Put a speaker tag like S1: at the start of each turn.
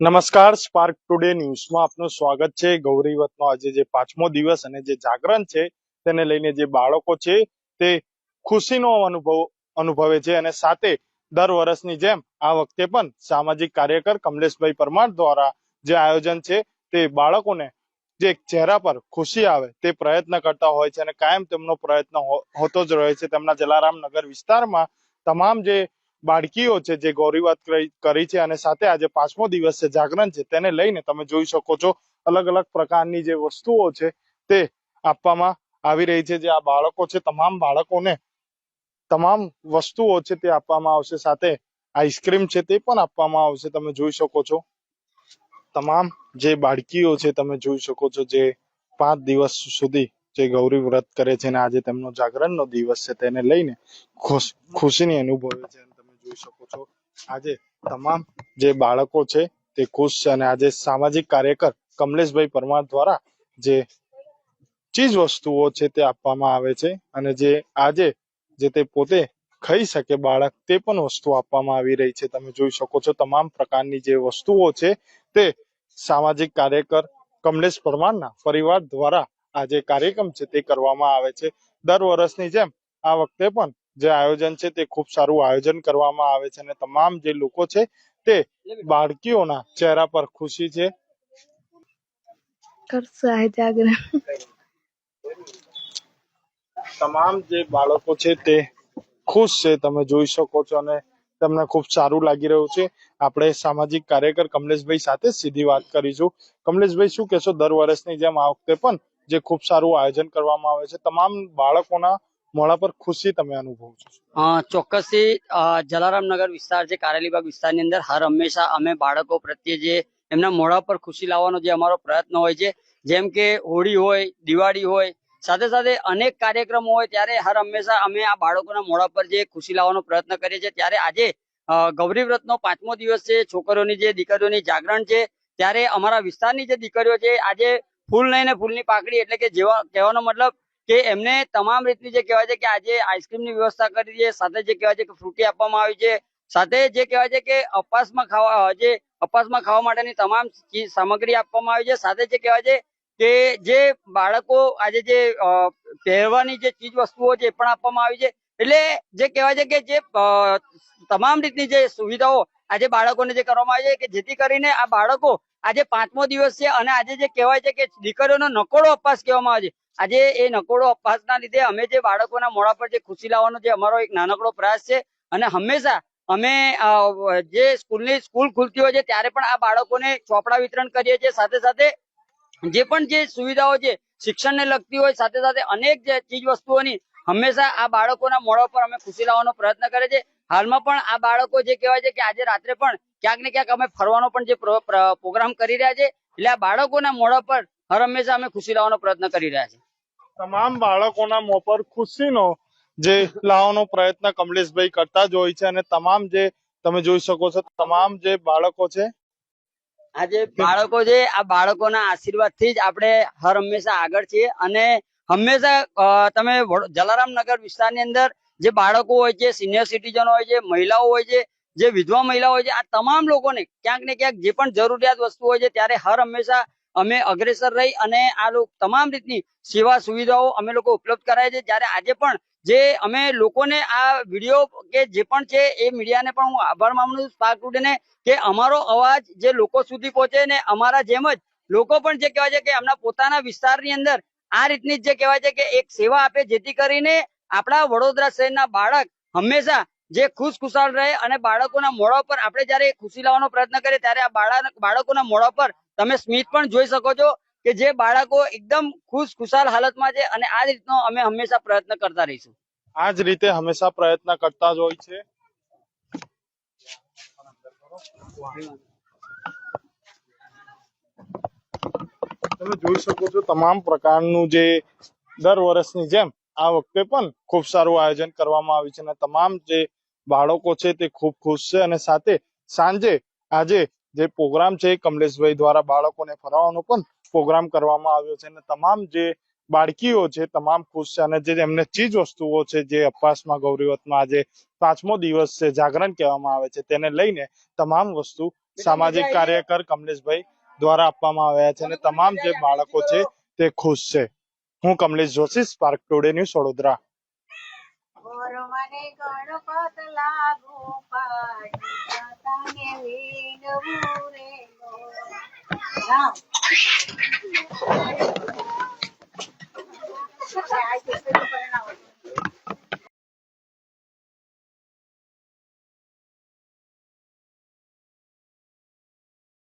S1: નમસ્કાર spark today ન્યૂઝમાં આપનું સ્વાગત છે. ગૌરીવતનો આજે જે પાંચમો દિવસ અને જે જાગરણ છે, તેને લઈને જે બાળકો છે, તે ખુશીનો અનુભવ, અનુભવે છે અને સાથે દર વર્ષની જેમ આ વખતે પણ સામાજિક કાર્યકર કમલેશભાઈ પરમાર દ્વારા જે આયોજન છે, તે બાળકોને જે ચહેરા પર ખુશી આવે, તે પ્રયત્ન કરતા હોય છે અને કાયમ તેમનો પ્રયત્ન હોતો જ રહે છે. તેમના જલારામ નગર વિસ્તારમાં તમામ જે બાળકીઓ છે જે ગૌરીવાત કરી છે અને સાથે આજે પાંચમો દિવસ છે, જાગરણ છે, તેને લઈને તમે જોઈ શકો છો અલગ અલગ પ્રકારની જે વસ્તુઓ છે તે આપવામાં આવી રહી છે. જે આ બાળકો છે, તમામ બાળકોને તમામ વસ્તુઓ છે તે આપવામાં આવશે. સાથે આઈસ્ક્રીમ છે તે પણ આપવામાં આવશે, તમે જોઈ શકો છો. તમામ જે બાળકીઓ છે તમે જોઈ શકો છો જે પાંચ દિવસ સુધી જે ગૌરી વ્રત કરે છે અને આજે તેમનો જાગરણનો દિવસ છે, તેને લઈને ખુશ, ખુશીની અનુભવે છે. જોઈ શકો છો. આજે તમામ જે બાળકો છે તે ખુશ છે અને આજે સામાજિક કાર્યકર કમલેશભાઈ પરમાર દ્વારા જે ચીજ વસ્તુઓ છે તે આપવામાં આવે છે અને જે આજે જે તે પોતે ખાઈ શકે બાળક તે પણ વસ્તુ આપવામાં આવી રહી છે. તમે જોઈ શકો છો તમામ પ્રકારની જે વસ્તુઓ છે તે સામાજિક કાર્યકર કમલેશ પરમારના પરિવાર દ્વારા આ જે કાર્યક્રમ છે તે કરવામાં આવે છે. દર વર્ષની જેમ આ વખતે પણ જે આયોજન છે તે ખૂબ સારું આયોજન કરવામાં આવે છે અને તમામ જે લોકો છે તે બાળકીઓના ચહેરા પર ખુશી છે. તમામ જે બાળકો છે તે ખુશ છે તમે જોઈ શકો છો અને તમને ખૂબ સારું લાગી રહ્યું છે. આપણે સામાજિક કાર્યકર કમલેશભાઈ સાથે સીધી વાત કરીશું. કમલેશભાઈ શું કહેશો? દર વર્ષની જેમ આ વખતે પણ જે ખૂબ સારું આયોજન કરવામાં આવે છે. તમામ બાળકોના મોઢા પર ખુશી તમે અનુભવ છો?
S2: ચોક્કસથી જલારામનગર વિસ્તાર છે કારેલીબાગ વિસ્તારની અંદર હર હંમેશા અમે બાળકો પ્રત્યે જે એમના મોડા પર ખુશી લાવવાનો જે અમારો પ્રયત્ન હોય છે, જેમ કે હોળી હોય, દિવાળી હોય, સાથે સાથે અનેક કાર્યક્રમો હોય, ત્યારે હર હંમેશા અમે આ બાળકોના મોઢા પર જે ખુશી લાવવાનો પ્રયત્ન કરીએ છીએ. ત્યારે આજે ગૌરી વ્રતનો પાંચમો દિવસ છે, છોકરીઓની જે દીકરીઓની જાગરણ છે, ત્યારે અમારા વિસ્તારની જે દીકરીઓ છે, આજે ફૂલ લઈને ફૂલની પાકડી એટલે કે જેવા કહેવાનો મતલબ કે એમને તમામ રીતની જે કહેવાય છે કે આજે આઈસ્ક્રીમની વ્યવસ્થા કરી છે, સાથે જે કહેવાય છે કે ફ્રૂટી આપવામાં આવી છે, સાથે જે કહેવાય છે કે અપાસમાં ખાવા જે અપાસમાં ખાવા માટેની તમામ સામગ્રી આપવામાં આવી છે, સાથે જે કહેવાય છે કે જે બાળકો આજે જે પહેરવાની જે ચીજ વસ્તુઓ છે એ પણ આપવામાં આવી છે. એટલે જે કહેવાય છે કે જે તમામ રીતની જે સુવિધાઓ આજે બાળકોને જે કરવામાં આવી છે કે જેથી કરીને આ બાળકો આજે પાંચમો દિવસ છે અને આજે જે કહેવાય છે કે દીકરીઓનો નકોડો અપાસ કહેવામાં આવે છે. આજે એ નકોડો અપવાસના લીધે અમે જે બાળકોના મોડા પર જે ખુશી લાવવાનો જે અમારો એક નાનકડો પ્રયાસ છે અને હંમેશા અમે જે સ્કૂલની સ્કૂલ ખુલતી હોય છે ત્યારે પણ આ બાળકોને ચોપડા વિતરણ કરીએ છીએ. સાથે સાથે જે પણ જે સુવિધાઓ છે, શિક્ષણને લગતી હોય સાથે સાથે અનેક જે ચીજ વસ્તુઓની હંમેશા આ બાળકોના મોડા પર અમે ખુશી લાવવાનો પ્રયત્ન કરે છે. હાલમાં પણ આ બાળકો જે કહેવાય છે કે આજે રાત્રે પણ ક્યાંક ને ક્યાંક અમે ફરવાનો પણ જે પ્રોગ્રામ કરી રહ્યા છે. એટલે આ બાળકોના મોડા પર હર હંમેશા અમે ખુશી લાવવાનો પ્રયત્ન કરી રહ્યા છે
S1: તમામ બાળકોના મોં પર ખુશીનો જે લાવવાનો પ્રયત્ન કમલેશભાઈ કરતા જ હોય છે અને તમામ જે તમે જોઈ શકો છો, તમામ જે બાળકો છે.
S2: આજે બાળકો છે, આ બાળકોના આશીર્વાદથી જ આપણે હર હંમેશા આગળ છીએ અને હંમેશા તમે જલારામ નગર વિસ્તારની અંદર જે બાળકો હોય છે, સિનિયર સિટીઝન હોય છે, મહિલાઓ હોય છે, જે વિધવા મહિલાઓ હોય છે, આ તમામ લોકોને ક્યાંક ને ક્યાંક જે પણ જરૂરિયાત વસ્તુ હોય છે, ત્યારે હર હંમેશા અમે અગ્રેસર રહી અને આ લોકો તમામ રીતની સેવા સુવિધાઓ અમે લોકો ઉપલબ્ધ કરાય છે. જ્યારે આજે પણ જે અમે લોકોને આ વીડિયો કે જે પણ છે એ મીડિયાને પણ હું આભાર માનું છું સ્પાર્ક ટુડેને, કે અમારો અવાજ જે લોકો સુધી પહોંચે ને અમારા જેમ જ લોકો પણ જે કહેવાય છે કે એમના પોતાના વિસ્તારની અંદર આ રીતની જ કહેવાય છે કે એક સેવા આપે જેથી કરીને આપણા વડોદરા શહેરના બાળક હંમેશા જે ખુશ ખુશાલ રહે અને બાળકોના મોઢા પર આપણે જયારે ખુશી લાવવાનો પ્રયત્ન કરીએ ત્યારે આ બાળક બાળકોના મોઢા પર તમે સ્મિત પણ જોઈ શકો છો કે જે બાળકો એકદમ ખુશ, ખુશાલ હાલતમાં છે અને આ રીતનો અમે હંમેશા પ્રયત્ન કરતા રહીશું.
S1: આ જ રીતે હંમેશા પ્રયત્ન કરતા જ હોય છે. તમે જોઈ શકો છો તમામ પ્રકારનું જે દર વર્ષની જેમ આ વખતે પણ ખૂબ સારું આયોજન કરવામાં આવ્યું છે અને તમામ જે બાળકો છે તે ખૂબ ખુશ છે અને સાથે સાંજે આજે જે પ્રોગ્રામ છે કમલેશભાઈ દ્વારા બાળકોને ફરાવવાનો પણ પ્રોગ્રામ કરવામાં આવ્યો છે અને તમામ જે બાળકીઓ છે તમામ ખુશ છે અને જે એમને ચીજ વસ્તુઓ છે જે અપવાસમાં ગૌરીવતમાં આજે પાંચમો દિવસ છે જાગરણ કહેવામાં આવે છે તેને લઈને તમામ વસ્તુ સામાજિક કાર્યકર કમલેશભાઈ દ્વારા આપવામાં આવ્યા છે અને તમામ જે બાળકો છે તે ખુશ છે. હું Kamlesh Joshi Spark Today News Vadodara.
S3: Ganpat લાગુ પાડી. Now.